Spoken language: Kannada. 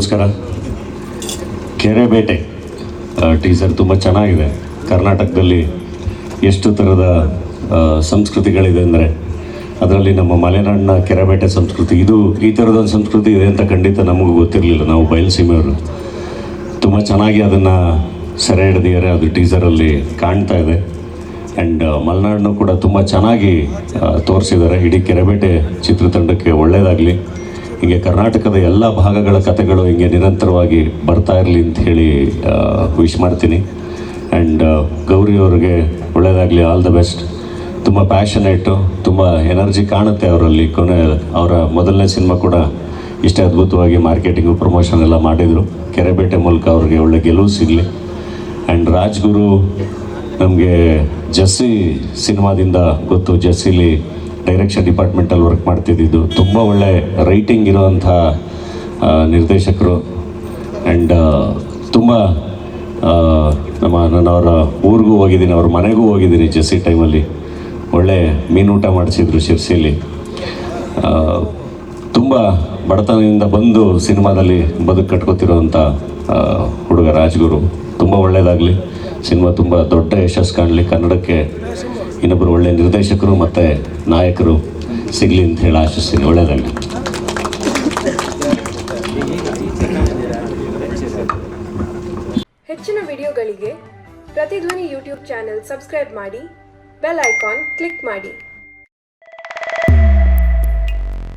ನಮಸ್ಕಾರ ಕೆರೆ ಬೇಟೆ ಟೀಸರ್ ತುಂಬ ಚೆನ್ನಾಗಿದೆ. ಕರ್ನಾಟಕದಲ್ಲಿ ಎಷ್ಟು ಥರದ ಸಂಸ್ಕೃತಿಗಳಿದೆ ಅಂದರೆ ಅದರಲ್ಲಿ ನಮ್ಮ ಮಲೆನಾಡಿನ ಕೆರೆಬೇಟೆ ಸಂಸ್ಕೃತಿ, ಇದು ಈ ಥರದೊಂದು ಸಂಸ್ಕೃತಿ ಇದೆ ಅಂತ ಖಂಡಿತ ನಮಗೂ ಗೊತ್ತಿರಲಿಲ್ಲ. ನಾವು ಬಯಲುಸೀಮೆಯವರು ತುಂಬ ಚೆನ್ನಾಗಿ ಅದನ್ನು ಸೆರೆ ಹಿಡಿದಿದ್ದಾರೆ. ಅದು ಟೀಸರಲ್ಲಿ ಕಾಣ್ತಾ ಇದೆ. ಆ್ಯಂಡ್ ಮಲೆನಾಡನ್ನು ಕೂಡ ತುಂಬ ಚೆನ್ನಾಗಿ ತೋರಿಸಿದ್ದಾರೆ. ಇಡೀ ಕೆರೆಬೇಟೆ ಚಿತ್ರತಂಡಕ್ಕೆ ಒಳ್ಳೆಯದಾಗಲಿ ಹೀಗೆ ಕರ್ನಾಟಕದ ಎಲ್ಲ ಭಾಗಗಳ ಕಥೆಗಳು ಹಿಂಗೆ ನಿರಂತರವಾಗಿ ಬರ್ತಾ ಇರಲಿ ಅಂತ ಹೇಳಿ ವಿಶ್ ಮಾಡ್ತೀನಿ. ಆ್ಯಂಡ್ ಗೌರಿ ಅವ್ರಿಗೆ ಒಳ್ಳೆಯದಾಗಲಿ ಆಲ್ ದ ಬೆಸ್ಟ್ ತುಂಬ ಪ್ಯಾಷನೇಟು ತುಂಬ ಎನರ್ಜಿ ಕಾಣುತ್ತೆ ಅವರಲ್ಲಿ. ಕೊನೆ ಅವರ ಮೊದಲನೇ ಸಿನಿಮಾ ಕೂಡ ಇಷ್ಟೇ ಅದ್ಭುತವಾಗಿ ಮಾರ್ಕೆಟಿಂಗು ಪ್ರಮೋಷನ್ ಎಲ್ಲ ಮಾಡಿದರು. ಕೆರೆಬೇಟೆ ಮೂಲಕ ಅವ್ರಿಗೆ ಒಳ್ಳೆ ಗೆಲುವು ಸಿಗಲಿ. ಆ್ಯಂಡ್ ರಾಜ್ಗುರು ನಮಗೆ ಜಸ್ಸಿ ಸಿನಿಮಾದಿಂದ ಗೊತ್ತು, ಜಸ್ಸಿಲಿ ಡೈರೆಕ್ಷನ್ ಡಿಪಾರ್ಟ್ಮೆಂಟಲ್ಲಿ ವರ್ಕ್ ಮಾಡ್ತಿದ್ದಿದ್ದು. ತುಂಬ ಒಳ್ಳೆ ರೈಟಿಂಗ್ ಇರೋವಂಥ ನಿರ್ದೇಶಕರು ಆ್ಯಂಡ್ ತುಂಬ ನಮ್ಮ ನಾನು ಅವರ ಊರಿಗೂ ಹೋಗಿದ್ದೀನಿ, ಅವ್ರ ಮನೆಗೂ ಹೋಗಿದ್ದೀನಿ ಜಸ್ಸಿ ಟೈಮಲ್ಲಿ. ಒಳ್ಳೆ ಮೀನೂಟ ಮಾಡಿಸಿದ್ರು ಶಿರ್ಸಿಲಿ ತುಂಬ ಬಡತನದಿಂದ ಬಂದು ಸಿನಿಮಾದಲ್ಲಿ ಬದುಕು ಕಟ್ಕೋತಿರೋವಂಥ ಹುಡುಗ ರಾಜ್ಗುರು. ತುಂಬ ಒಳ್ಳೆಯದಾಗಲಿ ಸಿನಿಮಾ ತುಂಬ ದೊಡ್ಡ ಯಶಸ್ಸು ಕಾಣಲಿ ಕನ್ನಡಕ್ಕೆ. ಇನ್ನೊಬ್ಬರು ಒಳ್ಳೆಯ ನಿರ್ದೇಶಕರು ಮತ್ತು ನಾಯಕರು ಸಿಗಲಿ ಅಂತ ಹೇಳಿ ಆಶಿಸ್ತೀನಿ. ಒಳ್ಳೆಯದಾಗಲಿ ಹೆಚ್ಚಿನ ವಿಡಿಯೋಗಳಿಗೆ ಪ್ರತಿಧ್ವನಿ ಯೂಟ್ಯೂಬ್ ಚಾನೆಲ್ ಸಬ್ಸ್ಕ್ರೈಬ್ ಮಾಡಿ, ಬೆಲ್ ಐಕಾನ್ ಕ್ಲಿಕ್ ಮಾಡಿ.